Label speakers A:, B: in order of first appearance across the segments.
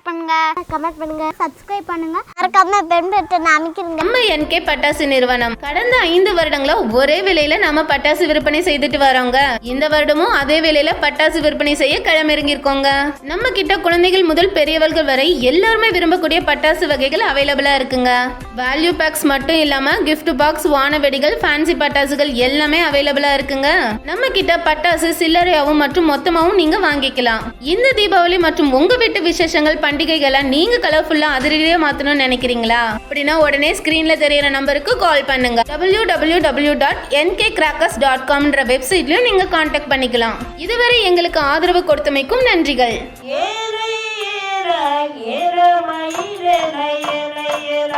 A: Share பண்ணுங்க. Comment பண்ணுங்க. Subscribe பண்ணுங்க. மறக்காம பெண் பட்டன் அமைக்கிறீங்க
B: நம்ம என்கே பட்டாசு நிறுவனம். கடந்த ஐந்து வருடங்களா ஒரே விலையில நம்ம பட்டாசு விற்பனை செய்துட்டு வரோங்க. இந்த வருடமும் அதே விலையில பட்டாசு விற்பனை செய்ய களமிறங்கியிருக்கோங்க நம்ம கிட்ட குழந்தைகள் முதல் பெரியவர்கள் வரை எல்லாருமே விரும்பக்கூடிய பட்டாசு வகைகள் அவைலபிளா இருக்குங்க. வேல்யூ பேக்ஸ் மட்டும் இல்லாம gift பாக்ஸ் வான வெடிகள் ஃபேன்சி பட்டாசுகள் எல்லாமே அவைலபிளா இருக்குங்க. நம்ம கிட்ட பட்டாசு சில்லறையாவும் மற்றும் மொத்தமாவும் நீங்க வாங்கிக்கலாம். இந்த தீபாவளி மற்றும் உங்க வீட்டு விசேஷங்கள் பண்டிகைகளை நீங்க கலர்ஃபுல்லா அதிரடியே மாத்தணும்னு நினைக்கிறீங்களா? அப்படின்னா உடனே ஸ்கிரீன்ல தெரியற நம்பருக்கு கால் பண்ணுங்க. W W W dot N K crackers dot காம்ன்ற வெப்சைட்லயும் நீங்க காண்டாக்ட் பண்ணிக்கலாம். இதுவரை எங்களுக்கு ஆதரவு கொடுத்தமைக்கும் நன்றிகள்.
C: ஏற ஏற மயிலேல ஏற ஏற.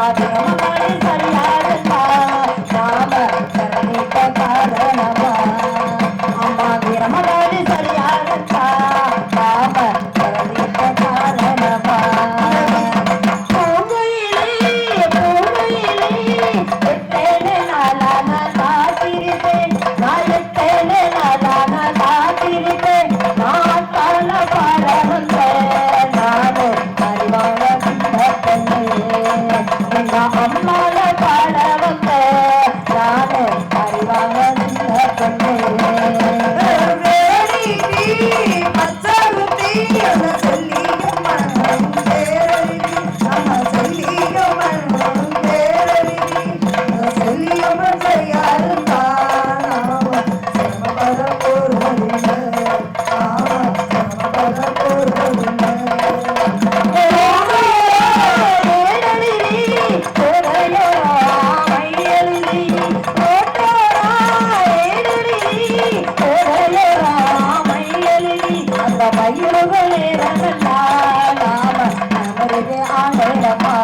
D: Thank you. அந்த மயிலுகளே நாம நமது ஆனந்தமா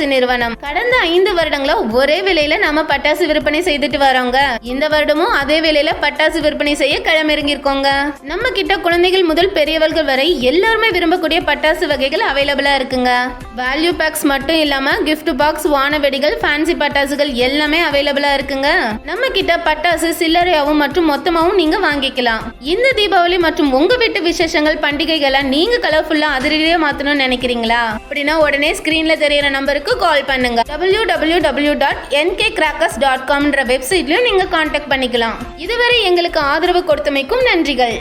B: பட்டாசு நிறுவனம். கடந்த ஐந்து வருடங்களா ஒரே விலையில நாம பட்டாசு விற்பனை செய்துட்டு வரோங்க. இந்த வருடமும் அதே விலையில பட்டாசு விற்பனை செய்ய களமிறங்கியிருக்கோங்க நம்ம கிட்ட குழந்தைகள் முதல் பெரியவர்கள் வரை எல்லாருமே விரும்பக்கூடிய பட்டாசு வகைகள் அவைலபிளா இருக்குங்க. வேல்யூ பேக்ஸ் மட்டும் இல்லாம கிஃப்ட் பாக்ஸ் வான வெடிகள் ஃபேன்சி பட்டாசுகள் எல்லாமே அவைலபிளா இருக்குங்க. நம்ம கிட்ட பட்டாசு சில்லறையாவும் மற்றும் மொத்தமாவும் நீங்க வாங்கிக்கலாம். இந்த தீபாவளி மற்றும் உங்க வீட்டு விசேஷங்கள் பண்டிகைகளை நீங்க கலர்ஃபுல்லா அதிரடியா மாத்தணும்னு நினைக்கிறீங்களா? அப்படின்னா உடனே ஸ்கிரீன்ல தெரியற நம்பருக்கு கால் பண்ணுங்க. W W W dot N K crackers dot காம்ன்ற வெப்சைட்லயும் நீங்க காண்டாக்ட் பண்ணிக்கலாம். இதுவரை எங்களுக்கு ஆதரவு கொடுத்தமைக்கும் நன்றிகள்.